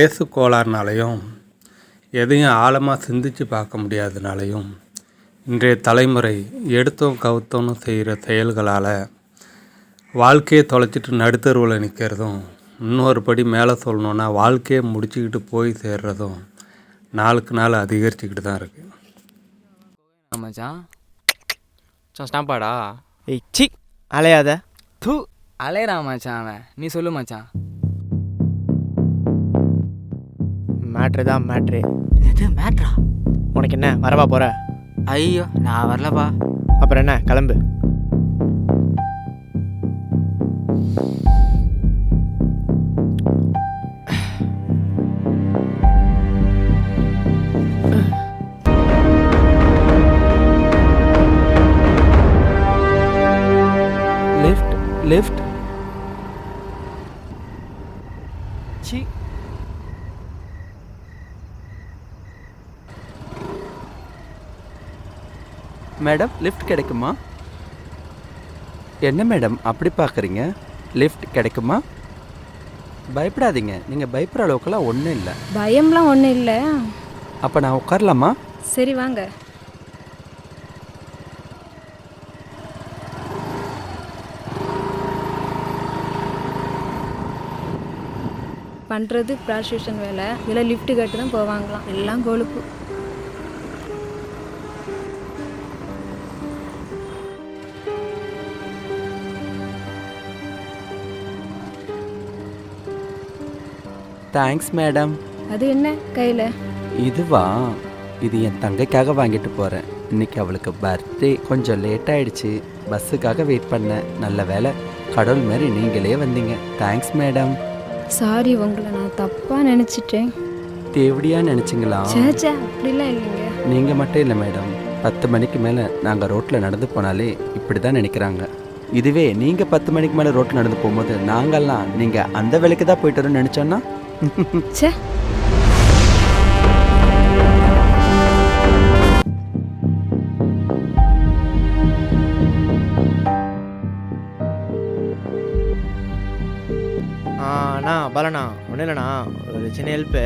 வயசு கோளாறுனாலையும் எதையும் ஆழமாக சிந்திச்சு பார்க்க முடியாதனாலையும் இன்றைய தலைமுறை எடுத்தோம் கவுத்தோன்னு செய்கிற செயல்களால் வாழ்க்கையை தொலைச்சிட்டு நடுத்தருவில் நிற்கிறதும் இன்னொரு படி மேலே சொல்லணுன்னா வாழ்க்கையை முடிச்சுக்கிட்டு போய் சேர்றதும் நாளுக்கு நாள் அதிகரிச்சுக்கிட்டு தான் இருக்குது மச்சான். மச்சான் ஸ்டாப்பாடா ஏய் சி அலையாத. தூ அலையறா மச்சான் அவன். நீ சொல்லு மச்சான். மேட்ரு தான் மேட்ரு இது மேட்ரா உனக்கு என்ன வரவா போற? ஐயோ நான் வரலப்பா. அப்புறம் என்ன கிளம்பு. லெஃப்ட் லெஃப்ட் சி மேடம் லிஃப்ட் கிடைக்குமா? என்ன மேடம் அப்படி பார்க்குறீங்க? லிஃப்ட் கிடைக்குமா? பயப்படாதீங்க நீங்கள் பயப்படுற அளவுக்குலாம் ஒன்றும் இல்லை. பயம்லாம் ஒன்றும் இல்லை. அப்போ நான் உட்காரலாமா? சரி வாங்க. பண்ணுறது ப்ராஸ்டியூஷன் வேலை. இதில் லிஃப்ட் கட்டு தான் போவாங்களாம். எல்லாம் கொழுப்பு. தேங்க்ஸ் மேடம் அது என்ன கையில்? இதுவா? இது என் தங்கைக்காக வாங்கிட்டு போகிறேன் இன்னைக்கு அவளுக்கு பர்த்டே கொஞ்சம் லேட் ஆயிடுச்சு. பஸ்ஸுக்காக வெயிட் பண்ணேன். நல்ல வேலை கடவுள் மாதிரி நீங்களே வந்தீங்க. தேங்க்ஸ் மேடம் சாரி உங்களை நான் தப்பாக நினச்சிட்டேன். தேவடியா நினச்சிங்களா? சேச்சா அப்படிலாம் இல்லைங்க. நீங்கள் மட்டும் இல்லை மேடம் பத்து மணிக்கு மேலே நாங்கள் ரோட்டில் நடந்து போனாலே இப்படி தான் நினைக்கிறாங்க. இதுவே நீங்கள் பத்து மணிக்கு மேலே ரோட்டில் நடந்து போகும்போது நாங்கள்லாம் நீங்கள் அந்த வேலைக்கு தான் போயிட்டு வரோம்னு நினச்சோன்னா சே ஆ அண்ணா பாலண்ணா ஒன்றும் இல்லைண்ணா. ஒரு சின்ன ஹெல்ப்பு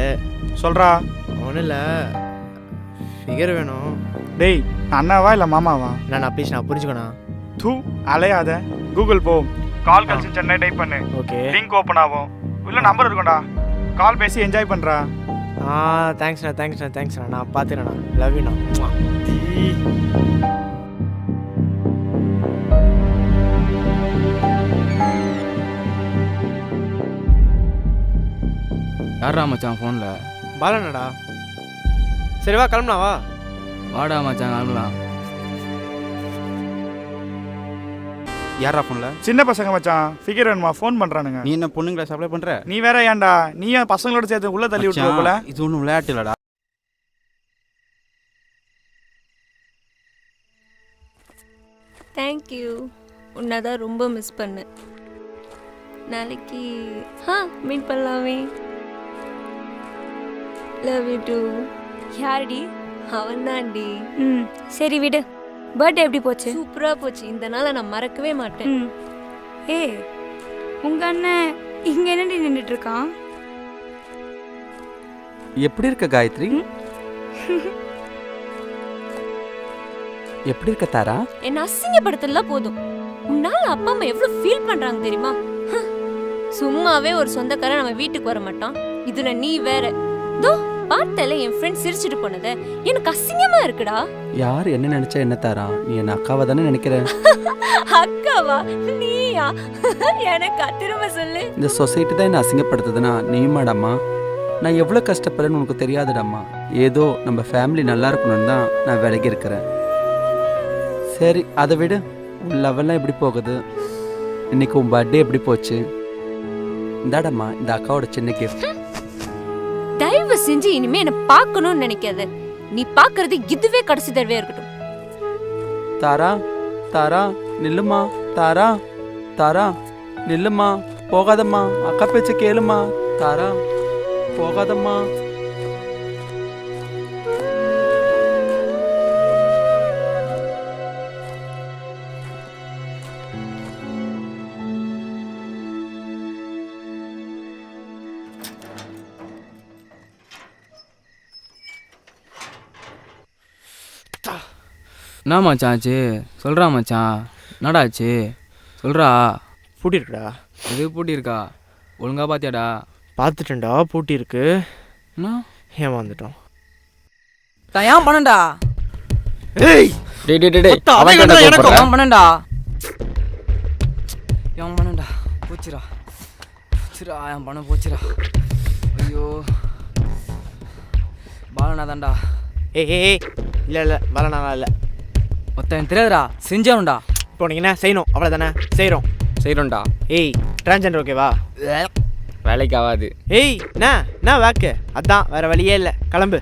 சொல்றா. ஒன்றும் இல்லை. ஃபிகர் வேணும். டேய் அண்ணாவா இல்லை மாமாவா? நான் ப்ளீஸ் நான் புரிஞ்சுக்கண்ணா. தூ அலையாத. கூகுள் போ. கால் கல்ஸ் சென்னை டைப் பண்ணு. ஓகே லிங்க் ஓப்பன் ஆகும். உள்ள நம்பர் இருக்கும்டா. கால் பேசி என்ஜாய் பண்றா. ஆ தேங்க்ஸ்ண்ணா தேங்க்ஸ்ண்ணா தேங்க்ஸ்ண்ணா நான் பார்த்துக்கிறேண்ணா லவ் யூண்ணா யாரா மச்சான் ஃபோனில் பாலண்ணாடா? சரி வா கிளம்புனா வா. வாடா மச்சான் கிளம்பலாம். யாரா ஃபோன்ல சின்ன பசங்க மச்சான். ஃபிகர் வேணுமா? ஃபோன் பண்றானுங்க. நீ என்ன பொண்ணுங்களை சப்ளை பண்ற? நீ வேற ஏன்டா? நீ ஏன் பசங்களோட சேர்த்து உள்ள தள்ளி விட்டுருவ போல. இது ஒன்றும் விளையாட்டு இல்லடா. தேங்க்யூ உன்னை தான் ரொம்ப மிஸ் பண்ணேன் நாளைக்கு ஆ மீட் பண்ணலாமே. லவ் யூ டூ யாருடி? அவன் தான்டி ம் சரி விடு. பர்த்டே எப்படி போச்சு? சூப்பரா போச்சு. இந்த நாளை நான் மறக்கவே மாட்டேன். ம். ஏ உங்கள் அண்ணன் இங்கே என்னடி நின்றுட்டு இருக்கான்? எப்படி இருக்க காயத்ரி? எப்படி இருக்க தாரா? என்ன அசிங்கப்படுத்தல போதும். உன்னால அப்பா அம்மா எவ்வளவு ஃபீல் பண்றாங்க தெரியுமா? ஹ். சும்மாவே ஒரு சொந்தக்காரன் நம்ம வீட்டுக்கு வர மாட்டான். இதுல நீ வேற. தோ பார்த்தல என் ஃப்ரெண்ட் சிரிச்சிட்டு போனத எனக்கு அசிங்கமா இருக்குடா. யார் என்ன நினைச்சா என்ன தாரா? நீ என்ன அக்காவை தானே நினைக்கிற? அக்காவா? நீயா? எனக்கு? திரும்ப சொல்லு. இந்த சொசைட்டி தான் என்ன அசிங்கப்படுத்துதுன்னா நீயுமாடாம்மா? நான் எவ்வளோ கஷ்டப்படுறேன்னு உனக்கு தெரியாதுடாம்மா. ஏதோ நம்ம ஃபேமிலி நல்லா இருக்கணும்னு தான் நான் விலகி இருக்கிறேன். சரி அதை விடு. உன் லெவல்லாம் எப்படி போகுது? இன்னைக்கு உன் பர்த்டே எப்படி போச்சு? இந்தாடம்மா இந்த அக்காவோட சின்ன கிஃப்ட் செஞ்சு இனிமே என்ன பார்க்கணும்னு நினைக்காத. நீ பார்க்கறது இதுவே கடைசி தடவையா இருக்கட்டும். தாரா தாரா நில்லுமா? தாரா தாரா நில்லுமா? போகாதம்மா. அக்கா பேச்ச கேளுமா? தாரா போகாதம்மா. என்ன மச்சான் ஆச்சு? சொல்கிறா மச்சான். என்னடா ஆச்சு? சொல்கிறா பூட்டி இருக்குடா எது பூட்டி இருக்கா ஒழுங்கா பார்த்தியாடா பார்த்துட்டேன்டா பூட்டி இருக்கு என்ன ஏமாந்துட்டோம் நான் ஏன் பண்ணண்டா? ஏய்! டேய் டேய் டேய், டேய். மொத்த அவன் எனக்கும். கூப்பிடுறா. ஏன் பண்ணண்டா? ஏன் பண்ணண்டா? போச்சுடா. போச்சுடா என் பணம் போச்சுடா. ஐயோ. பாலனா தான்டா ஏய் ஏய். இல்லை இல்லை வரலாம் இல்லை. மொத்தம் எனக்கு தெரியாதுடா செஞ்சவன்டா இப்போ நீங்கள் என்ன? செய்யணும். அவ்வளோதானே செய்கிறோம் செய்கிறோம்டா ஏய் டிரான்ஜெண்டர் ஓகேவா வேலைக்கு ஆகாது. ஏய் என்ன? என்ன வாக்கு? அதான் வேற வழியே இல்லை. கிளம்பு.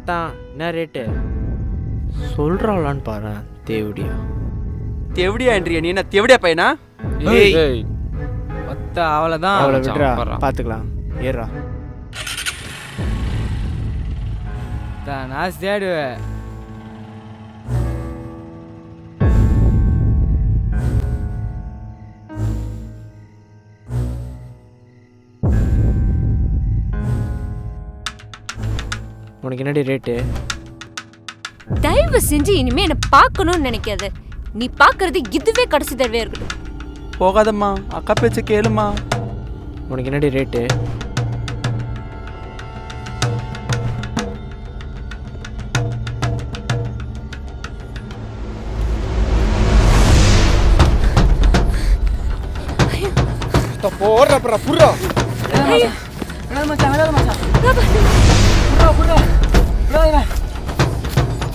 உன்னத்தான் என்ன ரேட்டு சொல்கிறாளான்னு பாரு தேவடியா. தெவடியா என்றியா நீ என்ன தெவடியா பையனா? ஏய். மொத்த அவ்வளோதான் அவளை விடுறா பார்த்துக்கலாம் ஏறா. நான் தேடுவேன் உனக்கு என்னடி ரேட்டு தயவு செஞ்சு இனிமே என்ன பார்க்கணும்னு நினைக்காத. நீ பார்க்கறது இதுவே கடைசி தடவையா இருக்கட்டும். போகாதம்மா அக்கா பேச்ச கேளுமா உனக்கு என்னடி ரேட்டு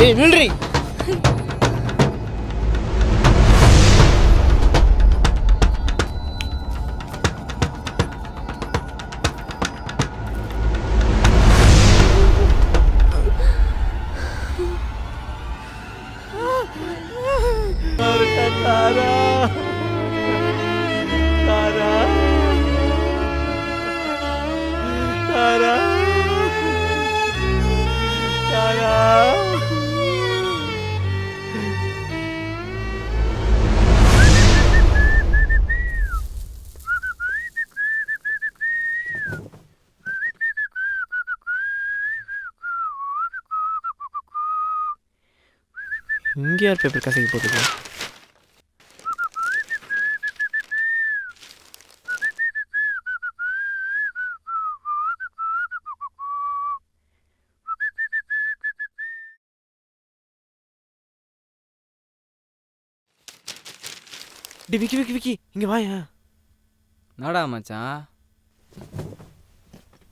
ஏய் நில்றி யார் பேப்பர் கசக்கி போட்டுருக்கேன் டி விக்கி விக்கி விக்கி இங்கே வாயா. என்னடா மச்சான்?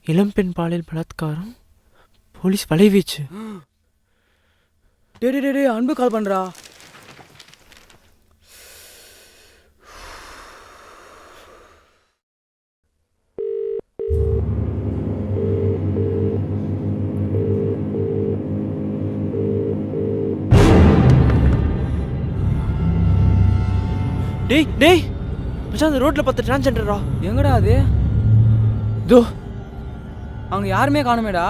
இளம்பெண் பாலியல் பலாத்காரம் போலீஸ் வலைவீச்சு. டே டே டே அன்பு கால் பண்ணுறா டேய் டேய் மச்சான் அந்த ரோட்ல பார்த்த டிரான்ஸ்ஜெண்டரா எங்கடா அது? தோ. அவங்க யாருமே காணுமேடா.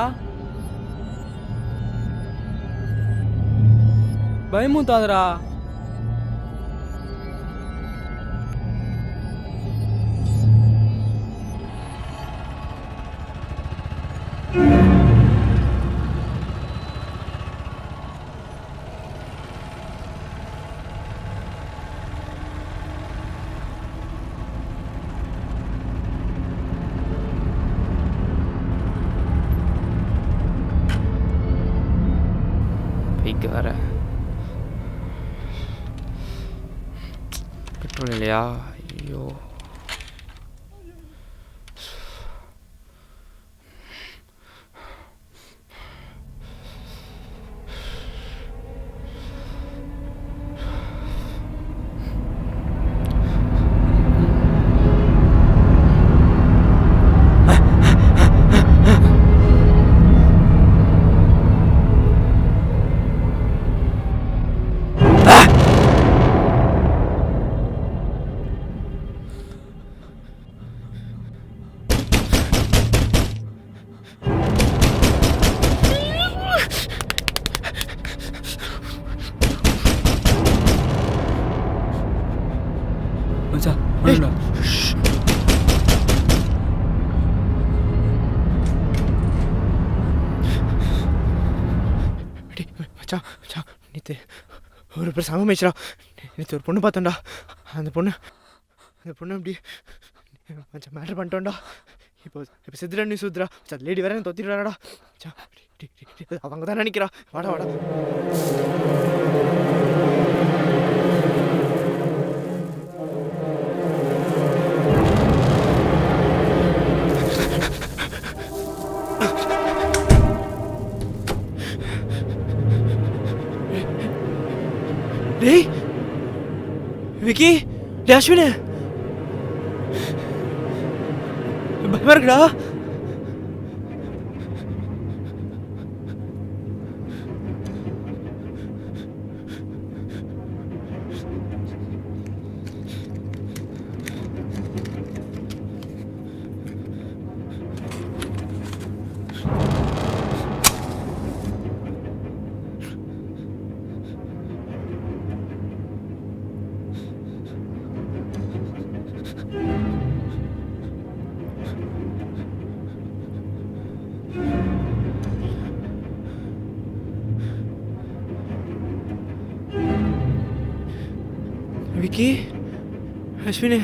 భయం 呀哎呦 சமமேச்சரா நேற்று ஒரு பொண்ணு பார்த்தோம்டா அந்த பொண்ணு அந்த பொண்ணு அப்படி மச்சான் மேட்ரு பண்ணிட்டோம்டா. இப்போ இப்போ சித்திரா நீ சுத்துறா சார் லேடி வேற தொத்திட்டு மச்சான் அவங்க தான் நினைக்கிறா. வாடா வாடா. டேய் விக்கி டே அஸ்வினு பயமா இருக்குடா விக்கி அஸ்வினு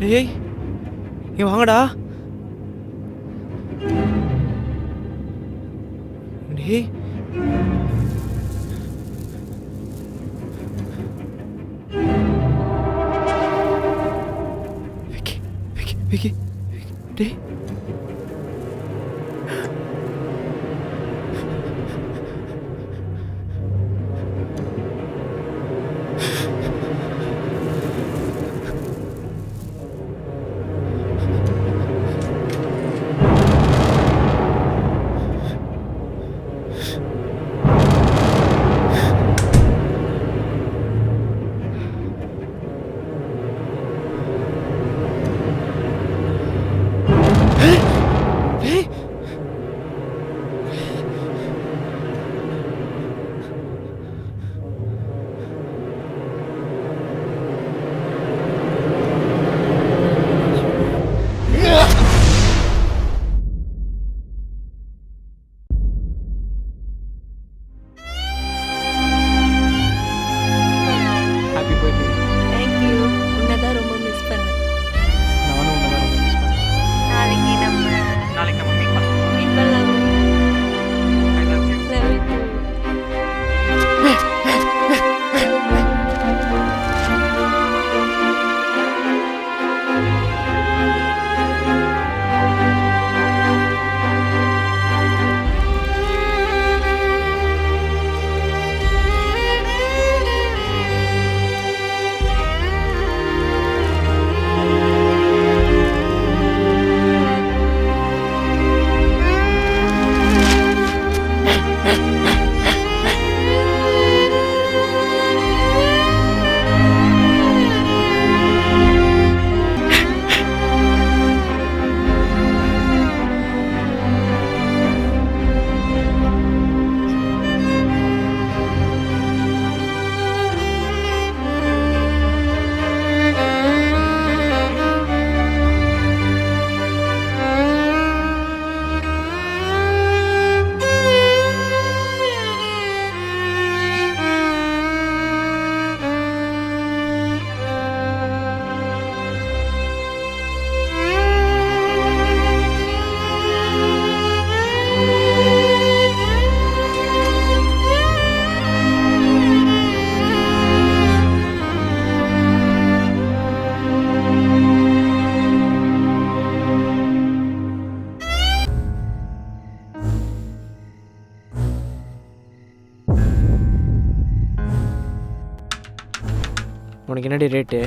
டேய் இங்க வாங்கடா. டேய். விக்கி விக்கி விக்கி டேய். ரேட்டு